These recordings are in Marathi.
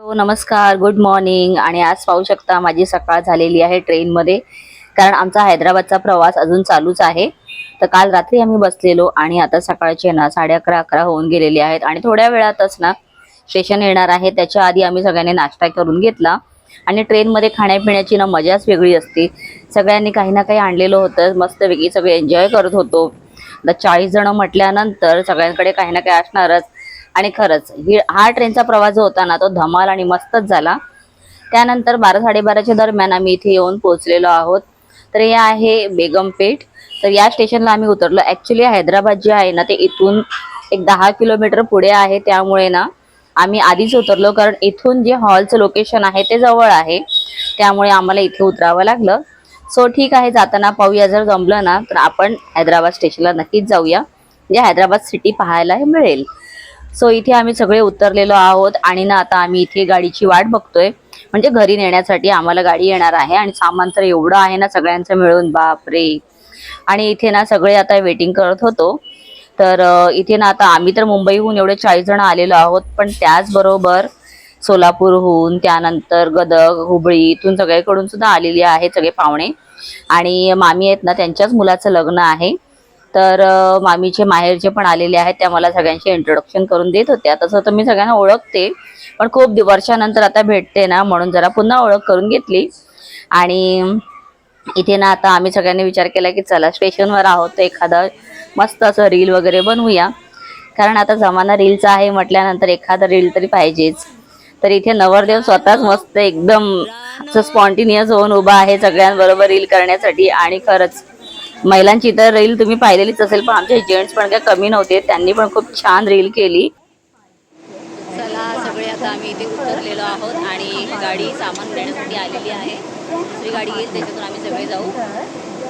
हो नमस्कार गुड मॉर्निंग आणि आज पाहू शकता माझी सकाळ झालेली आहे ट्रेनमध्ये कारण आमचा हैदराबादचा प्रवास अजून चालूच आहे. तर काल रात्री आम्ही बसलेलो आणि आता सकाळचे ना साडे अकरा अकरा होऊन गेलेले आहेत. आणि थोड्या वेळातच ना स्टेशन येणार आहे. त्याच्या आधी आम्ही सगळ्यांनी नाश्ता करून घेतला. आणि ट्रेनमध्ये खाण्यापिण्याची ना मजाच वेगळी असते. सगळ्यांनी काही ना काही आणलेलं होतं. मस्तपैकी सगळे एन्जॉय करत होतो. चाळीस जण म्हटल्यानंतर सगळ्यांकडे काही ना काही असणारच. आणि खरंच ही हा ट्रेनचा प्रवास जो होता ना तो धमाल आणि मस्तच झाला. त्यानंतर बारा साडेबाराच्या दरम्यान आम्ही इथे येऊन पोहोचलेलो आहोत. तर हे आहे बेगमपेठ. तर या स्टेशनला आम्ही उतरलो. ॲक्च्युली हैदराबाद जे आहे ना ते इथून एक दहा किलोमीटर पुढे आहे. त्यामुळे ना आम्ही आधीच उतरलो. कारण इथून जे हॉलचं लोकेशन आहे ते जवळ आहे. त्यामुळे आम्हाला इथे उतरावं लागलं. सो ठीक आहे जाताना पाहूया. जर जमलं ना तर आपण हैदराबाद स्टेशनला नक्कीच जाऊया. म्हणजे हैदराबाद सिटी पाहायला मिळेल. सो इथे आम्ही सगळे उतरलेलो आहोत आणि ना आता आम्ही इथे गाडीची वाट बघतोय. म्हणजे घरी नेण्यासाठी आम्हाला गाडी येणार आहे आणि सामान तर एवढं आहे ना सगळ्यांचं मिळून बापरे. आणि इथे ना सगळे आता वेटिंग करत होतो. तर इथे ना आता आम्ही तर मुंबईहून एवढे चाळीस जण आलेलो आहोत पण त्याचबरोबर सोलापूरहून त्यानंतर गदग हुबळी इथून सगळ्याकडून सुद्धा आलेली आहेत सगळे पाहुणे. आणि मामी आहेत ना त्यांच्याच मुलाचं लग्न आहे. तर मामीचे माहेरचे पण आलेले आहेत त्या मला सगळ्यांचे इंट्रोडक्शन करून देत होत्या. तसं तर मी सगळ्यांना ओळखते पण खूप वर्षानंतर आता भेटते ना म्हणून जरा पुन्हा ओळख करून घेतली. आणि इथे ना आता आम्ही सगळ्यांनी विचार केला की चला स्टेशनवर आहोत तर एखादा मस्त असं रील वगैरे बनवूया. कारण आता जमाना रीलचा आहे म्हटल्यानंतर एखादा रील तरी पाहिजेच. तर इथे नवरदेव स्वतःच मस्त एकदम असं स्पॉन्टिनियस होऊन उभा आहे सगळ्यांबरोबर रील करण्यासाठी. आणि खरंच महिलांची तर रील तुम्ही पाहिलेलीच असेल पण आमचे जेंट्स पण काय कमी नव्हते. त्यांनी पण खूप छान रील केली. चला सगळे आता आम्ही इथे उतरलेलो आहोत आणि गाडी सामान देण्यासाठी आलेली आहे. दुसरी गाडी येईल त्याच्यातून आम्ही सगळे जाऊ.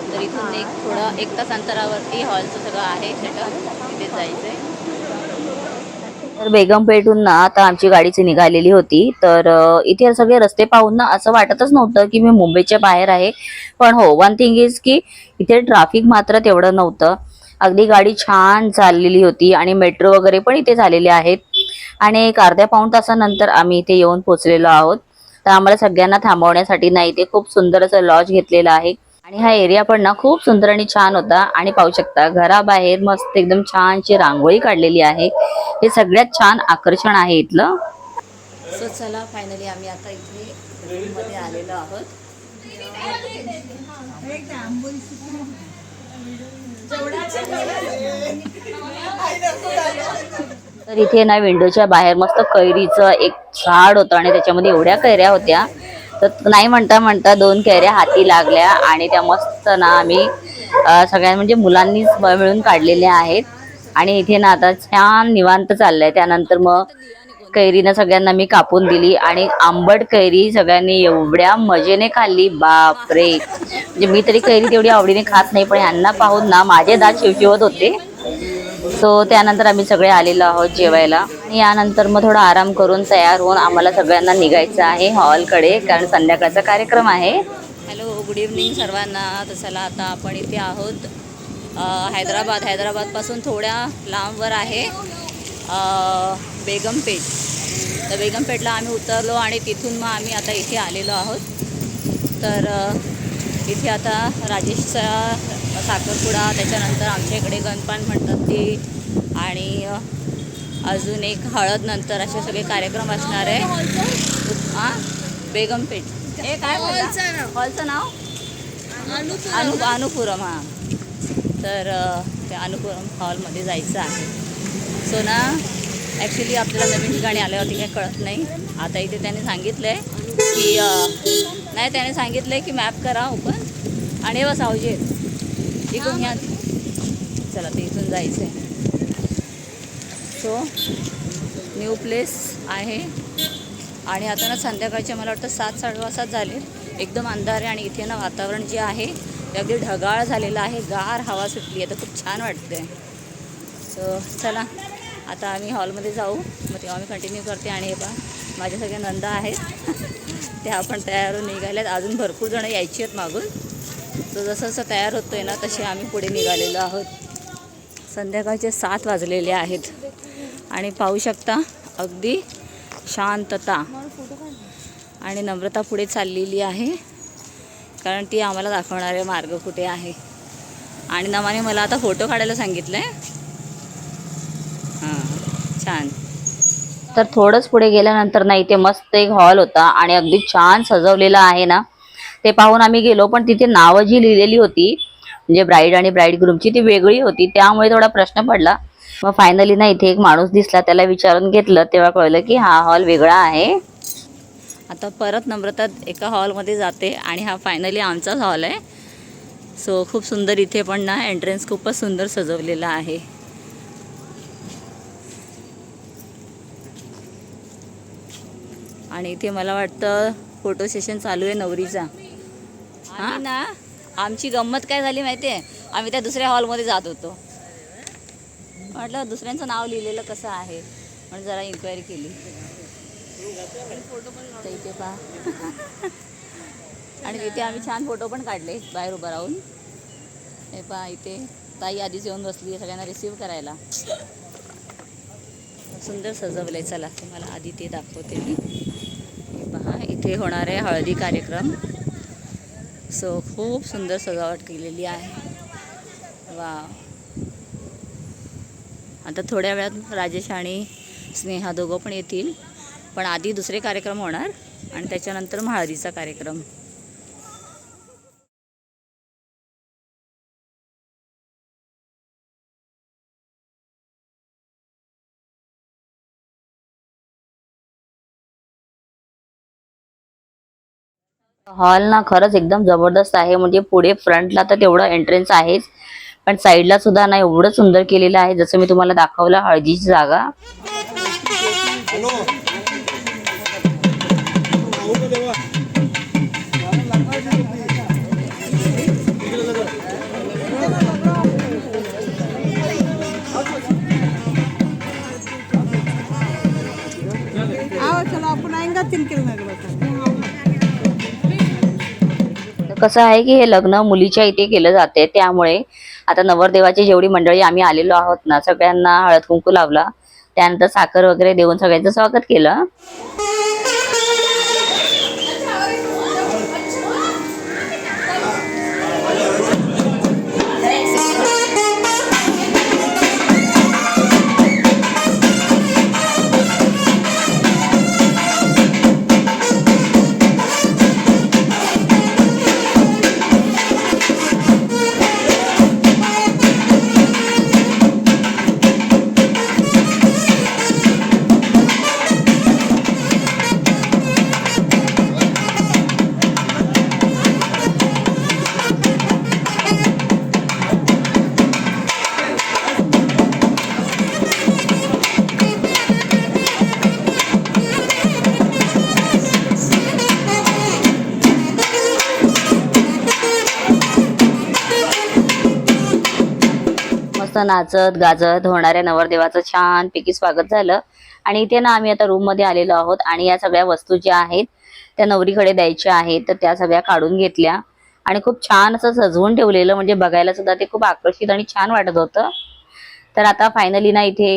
तर इथून एक थोडं एक तास अंतरावरती हॉलचं सगळं आहे सेटअप तिथे जायचं आहे तर बेगमपेठून ना आता आमची गाडीची निघालेली होती. तर इथे सगळे रस्ते पाहून ना असं वाटतच नव्हतं की मी मुंबईच्या बाहेर आहे. पण हो वन थिंग इज की इथे ट्राफिक मात्र तेवढं नव्हतं. अगदी गाडी छान चाललेली होती आणि मेट्रो वगैरे पण इथे झालेले आहेत. आणि एक अर्ध्या पाऊण तासानंतर आम्ही इथे येऊन पोहोचलेलो आहोत. तर आम्हाला सगळ्यांना थांबवण्यासाठी ना इथे खूप सुंदर असं लॉज घेतलेलं आहे. आणि हा एरिया पण ना खूप सुंदर आणि छान होता. आणि पाहू शकता घराबाहेर मस्त एकदम छानशी रांगोळी काढलेली आहे. हे सगळ्यात छान आकर्षण आहे इथलं. सो चला फायनली आम्ही आता इथे आलेलो आहोत. तर इथे ना विंडोच्या बाहेर मस्त कैरीचं एक झाड होतं आणि त्याच्यामध्ये एवढ्या कैऱ्या होत्या. तर नाही म्हणता म्हणता दोन कैऱ्या हाती लागल्या आणि त्या मस्त ना आम्ही सगळ्या म्हणजे मुलांनीच मिळून काढलेल्या आहेत. आणि इथे ना आता छान निवांत चाललंय. त्यानंतर मग कैरीनं सगळ्यांना मी कापून दिली आणि आंबट कैरी सगळ्यांनी एवढ्या मजेने खाल्ली. बापरे. म्हणजे मी तरी कैरी तेवढी आवडीने खात नाही पण ह्यांना पाहून ना माझे दात शिवशिवत होते. सो त्यानंतर आम्ही सगळे आलेलो आहोत जेवायला. आणि यानंतर मग थोडा आराम करून तयार होऊन आम्हाला सगळ्यांना निघायचं आहे हॉलकडे कारण संध्याकाळचा कार्यक्रम आहे. हॅलो गुड इव्हनिंग सर्वांना. तर चला आता आपण इथे आहोत. हैदराबाद. हैदराबादपासून थोड्या लांबवर आहे बेगमपेठ. तर बेगमपेठला आम्ही उतरलो आणि तिथून मग आम्ही आता इथे आलेलो आहोत. तर इथे आता राजेशचा साखरपुडा त्याच्यानंतर आमच्या इकडे गणपान म्हणतात ती. आणि अजून एक हळद नंतर असे सगळे कार्यक्रम असणार आहे. हां बेगमपेठ. हे काय? हॉलचं नाव? अनु अनुपुरम हां. तर त्या अनुपुरम हॉलमध्ये जायचं आहे. सो ना ॲक्च्युली आपल्याला नवीन ठिकाणी आल्यावरती काही कळत नाही. आता इथे त्याने सांगितलं आहे की नाही त्याने सांगितलं आहे की मॅप करा ओपन आणि बस सावजी इकडून ह्या चला ते इथून जायचं आहे सो न्यू प्लेस आहे. आणि आता ना संध्याकाळचे मला वाटतं सात साडेसात झाले. एकदम अंधार आहे आणि इथे ना वातावरण जे आहे ते अगदी ढगाळ झालेलं आहे. गार हवा सुटली आहे तर खूप छान वाटते सो चला आता आम्ही हॉलमध्ये जाऊ. मग तेव्हा मी कंटिन्यू करते. आणि हे पहा माझ्या सगळ्या नंदा आहेत. त्या आपण तयार होऊन निघाल्यात. अजून भरपूर जणं यायची आहेत मागून. तो जसं जसं तयार होतोय ना तसे आम्ही पुढे निघालेलो आहोत. संध्याकाळचे सात वाजलेले आहेत. आणि पाहू शकता अगदी शांतता आणि नम्रता पुढे चाललेली आहे. कारण ती आम्हाला दाखवणारे मार्ग कुठे आहे? आणि नमाने मला आता फोटो काढायला सांगितलं आहे हां छान. तर थोडंच पुढे गेल्यानंतर ना इथे मस्त एक हॉल होता आणि अगदी छान सजवलेला आहे ना. ते पाहून आम्ही गेलो पण तिथे नावं जी लिहिलेली होती. म्हणजे ब्राईड आणि ब्राईड ग्रुमची ती वेगळी होती. त्यामुळे थोडा प्रश्न पडला. मग फायनली ना इथे एक माणूस दिसला त्याला विचारून घेतलं. तेव्हा कळलं की हा हॉल वेगळा आहे. आता परत नम्रता एका हॉलमध्ये जाते आणि हा फायनली आमचाच हॉल आहे. सो खूप सुंदर इथे पण ना एंट्रन्स खूपच सुंदर सजवलेला आहे. आणि इथे मला वाटतं फोटो सेशन चालू आहे नवरीचा. आणि ना आमची गंमत काय झाली माहिती आहे आम्ही त्या दुसऱ्या हॉलमध्ये जात होतो. म्हटलं दुसऱ्यांचं नाव लिहिलेलं कसं आहे? म्हणून जरा इन्क्वायरी केली. इथे पहा. आणि तिथे आम्ही छान फोटो पण काढले बाहेर उभं राहून. हे पहा इथे ताई आधीच येऊन बसली आहे सगळ्यांना रिसीव करायला. सुंदर सजवलंय. चला तुम्हाला आधी ते दाखवते मी. हे इथे होणार आहे हळदी कार्यक्रम. सो खूप सुंदर सजावट केलेली आहे. वा आता थोड्या वेळात राजेश आणि स्नेहा दोघं पण येतील. पण आधी दुसरे कार्यक्रम होणार आणि त्याच्यानंतर मग हळदीचा कार्यक्रम. हॉल ना खरंच एकदम जबरदस्त आहे. म्हणजे पुढे फ्रंटला तर तेवढं एंट्रन्स आहेच. पण साईडला सुद्धा ना एवढं सुंदर केलेलं आहे. जसं मी तुम्हाला दाखवलं हळदीची जागा. आपण कसं आहे की हे लग्न मुलीच्या इथे केलं जाते. त्यामुळे आता नवरदेवाची जेवढी मंडळी आम्ही आलेलो आहोत ना सगळ्यांना हळद कुंकू लावला. त्यानंतर साखर वगैरे देऊन सगळ्यांचं स्वागत केलं. मस्त नाचत गाजत होणाऱ्या नवरदेवाचं छान पैकी स्वागत झालं. आणि इथे ना आम्ही आता रूममध्ये आलेलो आहोत आणि या सगळ्या वस्तू ज्या आहेत त्या नवरीकडे द्यायच्या आहेत तर त्या सगळ्या काढून घेतल्या. आणि खूप छान असं सजवून ठेवलेलं म्हणजे बघायला सुद्धा ते खूप आकर्षित आणि छान वाटत होतं. तर आता फायनली ना इथे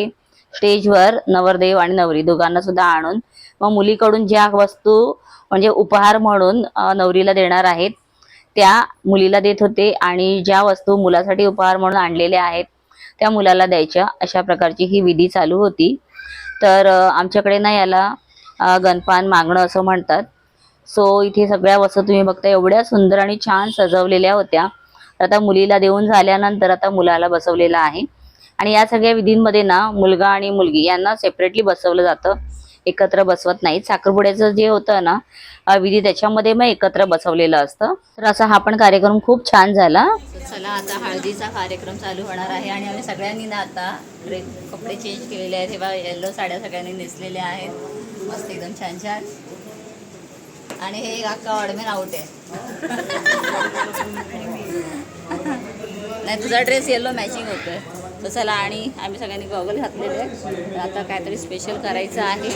स्टेजवर नवरदेव आणि नवरी दोघांना सुद्धा आणून मग मुलीकडून ज्या वस्तू म्हणजे उपहार म्हणून नवरीला देणार आहेत त्या मुलीला देत होते. आणि ज्या वस्तू मुलासाठी उपहार म्हणून आणलेल्या आहेत त्या मुलाला द्यायच्या. अशा प्रकारची ही विधी चालू होती. तर आमच्याकडे ना याला गणपान मागणं असं म्हणतात. सो इथे सगळ्या वस्तू तुम्ही बघता एवढ्या सुंदर आणि छान सजवलेल्या होत्या. तर आता मुलीला देऊन झाल्यानंतर आता मुलाला बसवलेला आहे. आणि या सगळ्या विधींमध्ये ना मुलगा आणि मुलगी यांना सेपरेटली बसवलं जातं. एकत्र बसवत नाहीत. साखरपुड्याचं जे होतं ना विधी त्याच्यामध्ये मग एकत्र बसवलेलं असतं. तर असा हा पण कार्यक्रम खूप छान झाला. चला आता हळदीचा कार्यक्रम चालू होणार आहे आणि आम्ही सगळ्यांनी ना आता ड्रेस कपडे चेंज केलेले आहेत. तेव्हा येल्लो साड्या सगळ्यांनी नेसलेल्या आहेत. मस्त एकदम छान छान. आणि हे अक्का ऑडमेन आउट आहे. नाही तुझा ड्रेस येल्लो मॅचिंग होतोय. तर चला आणि आम्ही सगळ्यांनी गॉगल घातलेले आहे तर आता काहीतरी स्पेशल करायचं आहे.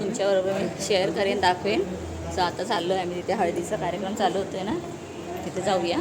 तुमच्याबरोबर मी शेअर करेन दाखवेन. सो आता चाललो आहे आम्ही. तिथे हळदीचा कार्यक्रम चालू आहे ना. तिथे जाऊया.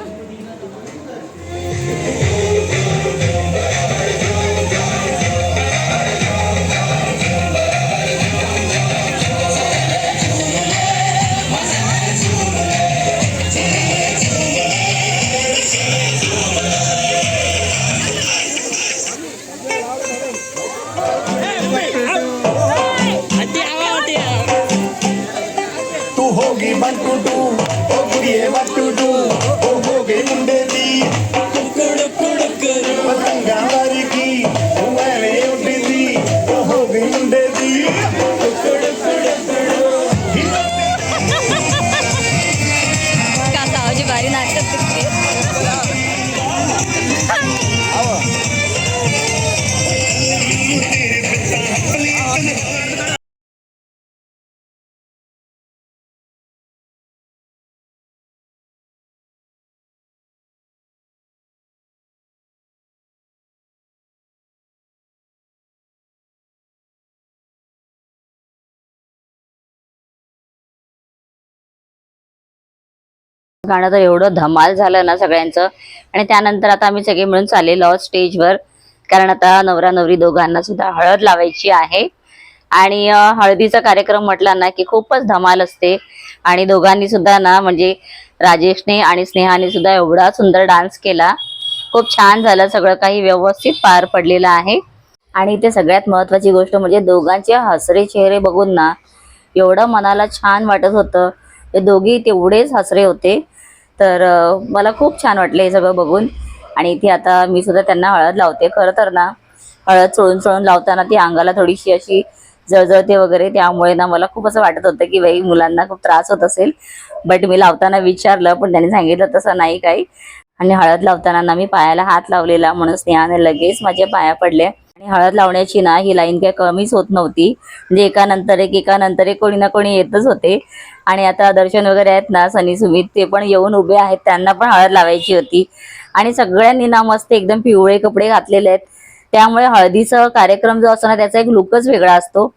கொடுக்கும் गाणं तर एवढं धमाल झालं ना सगळ्यांचं. आणि त्यानंतर आता आम्ही सगळे मिळून चाललेलो आहोत स्टेजवर. कारण आता नवरा नवरी दोघांना सुद्धा हळद लावायची आहे. आणि हळदीचा कार्यक्रम म्हटला ना की खूपच धमाल असते. आणि दोघांनी सुद्धा ना म्हणजे राजेशने आणि स्नेहाने सुद्धा एवढा सुंदर डान्स केला. खूप छान झालं सगळं काही व्यवस्थित पार पडलेलं आहे. आणि ते सगळ्यात महत्वाची गोष्ट म्हणजे दोघांचे हसरे चेहरे बघून ना एवढं मनाला छान वाटत होतं. ते दोघी तेवढेच हसरे होते. तर मला खूप छान वाटलं हे सगळं बघून. आणि इथे आता मी सुद्धा त्यांना हळद लावते. खरं तर ना हळद चोळून चोळून लावताना ती अंगाला थोडीशी अशी जळजळते वगैरे त्यामुळे ना मला खूप असं वाटत होतं की बाई मुलांना खूप त्रास होत असेल. बट मी लावताना विचारलं पण त्यांनी सांगितलं तसं नाही काही. आणि हळद लावताना ना मी पायाला हात लावलेला म्हणून स्नेहाने लगेच माझ्या पाया पडले. आणि हळद लावण्याची ना ही लाईन काही कमीच होत नव्हती. म्हणजे एकानंतर एक एकानंतर एक कोणी ना कोणी येतच होते. आणि आता दर्शन वगैरे आहेत ना सनी सुमित ते पण येऊन उभे आहेत. त्यांना पण हळद लावायची होती. आणि सगळ्यांनी ना मस्त एकदम पिवळे कपडे घातलेले आहेत. त्यामुळे हळदीचा कार्यक्रम जो असतो ना त्याचा एक लुकच वेगळा असतो.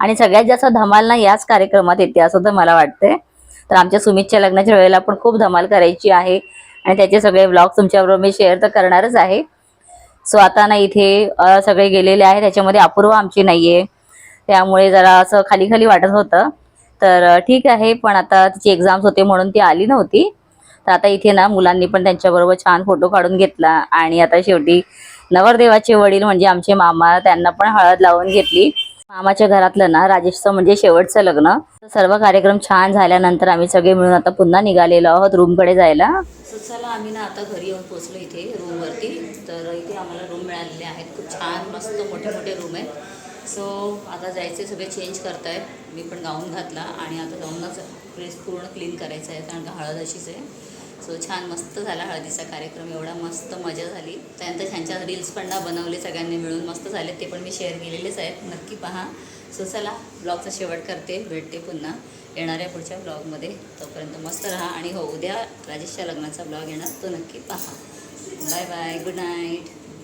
आणि सगळ्यात जास्त धमाल ना याच कार्यक्रमात येते असं तर मला वाटतंय. तर आमच्या सुमितच्या लग्नाच्या वेळेला पण खूप धमाल करायची आहे. आणि त्याचे सगळे ब्लॉग तुमच्याबरोबर मी शेअर तर करणारच आहे. सो आता ना इथे सगळे गेलेले आहे. त्याच्यामध्ये अपूर्व आमची नाहीये. त्यामुळे जरा असं खाली खाली वाटत होतं. तर ठीक आहे. पण आता तिची एक्झाम्स होते म्हणून ती आली नव्हती. तर आता इथे ना मुलांनी पण त्यांच्याबरोबर छान फोटो काढून घेतला. आणि आता शेवटी नवरदेवाचे वडील म्हणजे आमचे मामा त्यांना पण हळद लावून घेतली. मामाच्या घरातलं ना राजेशचं म्हणजे शेवटचं लग्न. तर सर्व कार्यक्रम छान झाल्यानंतर आम्ही सगळे मिळून आता पुन्हा निघालेलो आहोत रूमकडे जायला. सो चला आम्ही ना आता घरी येऊन पोचलो इथे रूमवरती. तर इथे आम्हाला रूम मिळालेले आहेत. खूप छान मस्त मोठे मोठे रूम आहेत. सो आता जायचे सगळे चेंज करतायत. मी पण गाऊन घातला आणि आता जाऊनच ड्रेस पूर्ण क्लीन करायचा आहे कारण का हळद अशीच आहे. सो छान मस्त झाला हळदीचा कार्यक्रम. एवढा मस्त मजा झाली. त्यानंतर ह्यांच्या रील्स पण ना बनवले सगळ्यांनी मिळून. मस्त झाले ते पण मी शेअर केलेलेच आहेत. नक्की पहा. सो चला ब्लॉगचा शेवट करते. भेटते पुन्हा येणाऱ्या पुढच्या ब्लॉगमध्ये तोपर्यंत मस्त राहा आणि हो उद्या राजेशच्या लग्नाचा ब्लॉग येणार. तो नक्की पहा. Bye bye good night